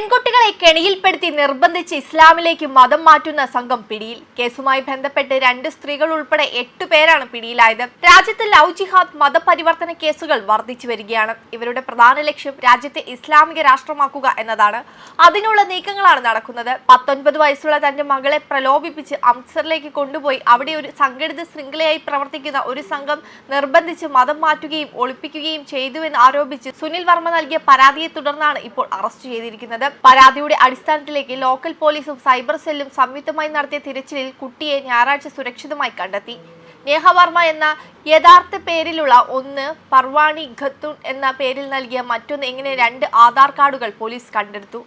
പെൺകുട്ടികളെ കെണിയിൽപ്പെടുത്തി നിർബന്ധിച്ച് ഇസ്ലാമിലേക്ക് മതം മാറ്റുന്ന സംഘം പിടിയിൽ. കേസുമായി ബന്ധപ്പെട്ട് രണ്ട് സ്ത്രീകൾ ഉൾപ്പെടെ എട്ട് പേരാണ് പിടിയിലായത്. രാജ്യത്ത് ലവ് ജിഹാദ് മതപരിവർത്തന കേസുകൾ വർദ്ധിച്ചു വരികയാണ്. ഇവരുടെ പ്രധാന ലക്ഷ്യം രാജ്യത്തെ ഇസ്ലാമിക രാഷ്ട്രമാക്കുക എന്നതാണ്. അതിനുള്ള നീക്കങ്ങളാണ് നടക്കുന്നത്. പത്തൊൻപത് വയസ്സുള്ള തന്റെ മകളെ പ്രലോഭിപ്പിച്ച് അമൃത്സറിലേക്ക് കൊണ്ടുപോയി അവിടെ ഒരു സംഘടിത ശൃംഖലയായി പ്രവർത്തിക്കുന്ന ഒരു സംഘം നിർബന്ധിച്ച് മതം മാറ്റുകയും ഒളിപ്പിക്കുകയും ചെയ്തുവെന്ന് ആരോപിച്ച് സുനിൽ വർമ്മ നൽകിയ പരാതിയെ തുടർന്നാണ് ഇപ്പോൾ അറസ്റ്റ് ചെയ്തിരിക്കുന്നത്. പരാതിയുടെ അടിസ്ഥാനത്തിലേക്ക് ലോക്കൽ പോലീസും സൈബർ സെല്ലും സംയുക്തമായി നടത്തിയ തിരച്ചിലിൽ കുട്ടിയെ ഞായറാഴ്ച സുരക്ഷിതമായി കണ്ടെത്തി. നേഹ വർമ്മ എന്ന യഥാർത്ഥ പേരിലുള്ള ഒന്ന് പർവാണി ഖത്തുൺ എന്ന പേരിൽ നൽകിയ മറ്റൊന്ന് എങ്ങനെ രണ്ട് ആധാർ കാർഡുകൾ പോലീസ് കണ്ടെടുത്തു.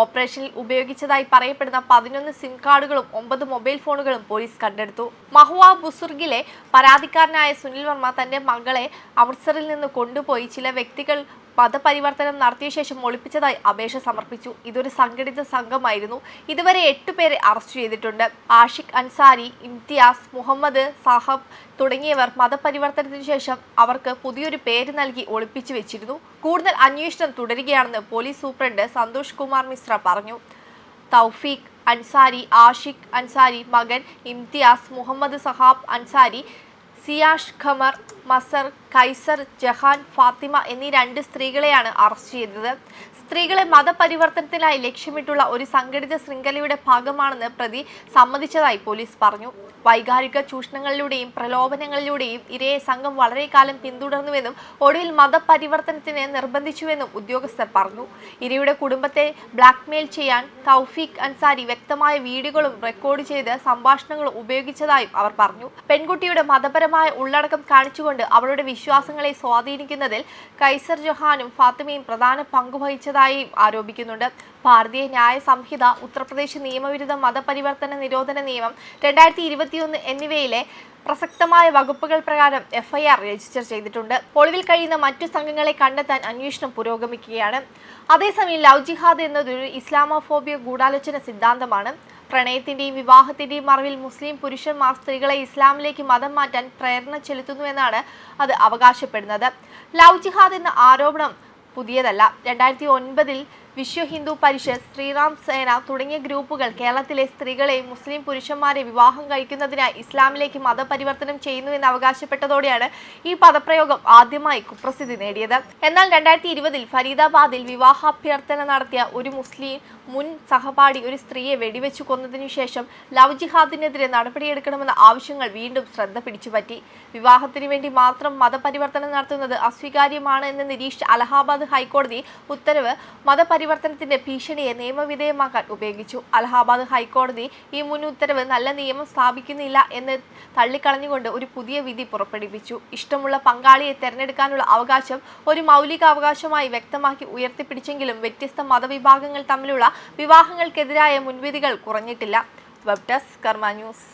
ഓപ്പറേഷനിൽ ഉപയോഗിച്ചതായി പറയപ്പെടുന്ന പതിനൊന്ന് സിം കാർഡുകളും ഒമ്പത് മൊബൈൽ ഫോണുകളും പോലീസ് കണ്ടെടുത്തു. മഹുവ ബുസുർഗിലെ പരാതിക്കാരനായ സുനിൽ വർമ്മ തന്റെ മകളെ അമൃത്സറിൽ നിന്ന് കൊണ്ടുപോയി. ചില വ്യക്തികൾ മതപരിവർത്തനം നടത്തിയ ശേഷം ഒളിപ്പിച്ചതായി അപേക്ഷ സമർപ്പിച്ചു. ഇതൊരു സംഘടിത സംഘമായിരുന്നു. ഇതുവരെ എട്ടുപേരെ അറസ്റ്റ് ചെയ്തിട്ടുണ്ട്. ആഷിഖ് അൻസാരി ഇംതിയാസ് മുഹമ്മദ് സാഹബ് തുടങ്ങിയവർ മതപരിവർത്തനത്തിന് ശേഷം അവർക്ക് പുതിയൊരു പേര് നൽകി ഒളിപ്പിച്ചു വെച്ചിരുന്നു. കൂടുതൽ അന്വേഷണം തുടരുകയാണെന്ന് പോലീസ് സൂപ്രണ്ട് സന്തോഷ് കുമാർ മിശ്ര പറഞ്ഞു. തൗഫീഖ് അൻസാരി ആഷിഖ് അൻസാരി മകൻ ഇംതിയാസ് മുഹമ്മദ് സഹാബ് അൻസാരി സിയാഷ് ഖമർ മസർ കൈസർ ജഹാൻ ഫാത്തിമ എന്നീ രണ്ട് സ്ത്രീകളെയാണ് അറസ്റ്റ് ചെയ്തത്. സ്ത്രീകളെ മതപരിവർത്തനത്തിനായി ലക്ഷ്യമിട്ടുള്ള ഒരു സംഘടിത ശൃംഖലയുടെ ഭാഗമാണെന്ന് പ്രതി സമ്മതിച്ചതായി പോലീസ് പറഞ്ഞു. വൈകാരിക ചൂഷണങ്ങളിലൂടെയും പ്രലോഭനങ്ങളിലൂടെയും ഇരയെ സംഘം വളരെ കാലം പിന്തുടർന്നുവെന്നും ഒടുവിൽ മതപരിവർത്തനത്തിന് നിർബന്ധിച്ചുവെന്നും ഉദ്യോഗസ്ഥർ പറഞ്ഞു. ഇരയുടെ കുടുംബത്തെ ബ്ലാക്ക്മെയിൽ ചെയ്യാൻ തൗഫീഖ് അൻസാരി വ്യക്തമായ വീഡിയോകളും റെക്കോർഡ് ചെയ്ത് സംഭാഷണങ്ങളും ഉപയോഗിച്ചതായും അവർ പറഞ്ഞു. പെൺകുട്ടിയുടെ മതപരമായ ഉള്ളടക്കം കാണിച്ചുകൊണ്ട് അവളുടെ വിശ്വാസങ്ങളെ സ്വാധീനിക്കുന്നതിൽ കൈസർ ജഹാനും ഫാത്തിമയും പ്രധാന പങ്കുവഹിച്ചതായി ആരോപിക്കുന്നുണ്ട്. ഭാരതീയ ന്യായ സംഹിത ഉത്തർപ്രദേശ് നിയമവിരുദ്ധ മതപരിവർത്തന നിരോധന നിയമം രണ്ടായിരത്തി ഇരുപത്തിയൊന്ന് എന്നിവയിലെ പ്രസക്തമായ വകുപ്പുകൾ പ്രകാരം എഫ്ഐആർ രജിസ്റ്റർ ചെയ്തിട്ടുണ്ട്. ഒളിവിൽ കഴിയുന്ന മറ്റു സംഘങ്ങളെ കണ്ടെത്താൻ അന്വേഷണം പുരോഗമിക്കുകയാണ്. അതേസമയം ലവ് ജിഹാദ് എന്നതൊരു ഇസ്ലാമോഫോബിയ ഗൂഢാലോചന സിദ്ധാന്തമാണ്. പ്രണയത്തിന്റെയും വിവാഹത്തിന്റെയും മറവിൽ മുസ്ലിം പുരുഷന്മാർ സ്ത്രീകളെ ഇസ്ലാമിലേക്ക് മതം മാറ്റാൻ പ്രേരണ ചെലുത്തുന്നുവെന്നാണ് അത് അവകാശപ്പെടുന്നത്. ലവ് ജിഹാദ് എന്ന ആരോപണം പുതിയതല്ല. രണ്ടായിരത്തി ഒൻപതിൽ വിശ്വ ഹിന്ദു പരിഷത്ത് ശ്രീറാം സേന തുടങ്ങിയ ഗ്രൂപ്പുകൾ കേരളത്തിലെ സ്ത്രീകളെ മുസ്ലിം പുരുഷന്മാരെ വിവാഹം കഴിക്കുന്നതിനായി ഇസ്ലാമിലേക്ക് മതപരിവർത്തനം ചെയ്യുന്നുവെന്ന് അവകാശപ്പെട്ടതോടെയാണ് ഈ പദപ്രയോഗം ആദ്യമായി കുപ്രസിദ്ധി നേടിയത്. എന്നാൽ രണ്ടായിരത്തി ഇരുപതിൽ ഫരീദാബാദിൽ വിവാഹാഭ്യർത്ഥന നടത്തിയ ഒരു മുസ്ലിം മുൻ സഹപാഠി ഒരു സ്ത്രീയെ വെടിവെച്ചു കൊന്നതിനു ശേഷം ലവ് ജിഹാദിനെതിരെ നടപടിയെടുക്കണമെന്ന ആവശ്യങ്ങൾ വീണ്ടും ശ്രദ്ധ പിടിച്ചുപറ്റി. വിവാഹത്തിനു വേണ്ടി മാത്രം മതപരിവർത്തനം നടത്തുന്നത് അസ്വീകാര്യമാണ് എന്ന് നിരീക്ഷിച്ച അലഹാബാദ് ഹൈക്കോടതി ഉത്തരവ് മതപരിവർത്തനത്തിന്റെ ഭീഷണിയെ നിയമവിധേയമാക്കാൻ ഉപയോഗിച്ചു. അലഹാബാദ് ഹൈക്കോടതി ഈ മുൻ ഉത്തരവ് നല്ല നിയമം സ്ഥാപിക്കുന്നില്ല എന്ന് തള്ളിക്കളഞ്ഞുകൊണ്ട് ഒരു പുതിയ വിധി പുറപ്പെടുവിച്ചു. ഇഷ്ടമുള്ള പങ്കാളിയെ തെരഞ്ഞെടുക്കാനുള്ള അവകാശം ഒരു മൗലിക അവകാശമായി വ്യക്തമാക്കി ഉയർത്തിപ്പിടിച്ചെങ്കിലും വ്യത്യസ്ത മതവിഭാഗങ്ങൾ തമ്മിലുള്ള വിവാഹങ്ങൾക്കെതിരായ മുൻവിധികൾ കുറഞ്ഞിട്ടില്ല. Web desk Karma news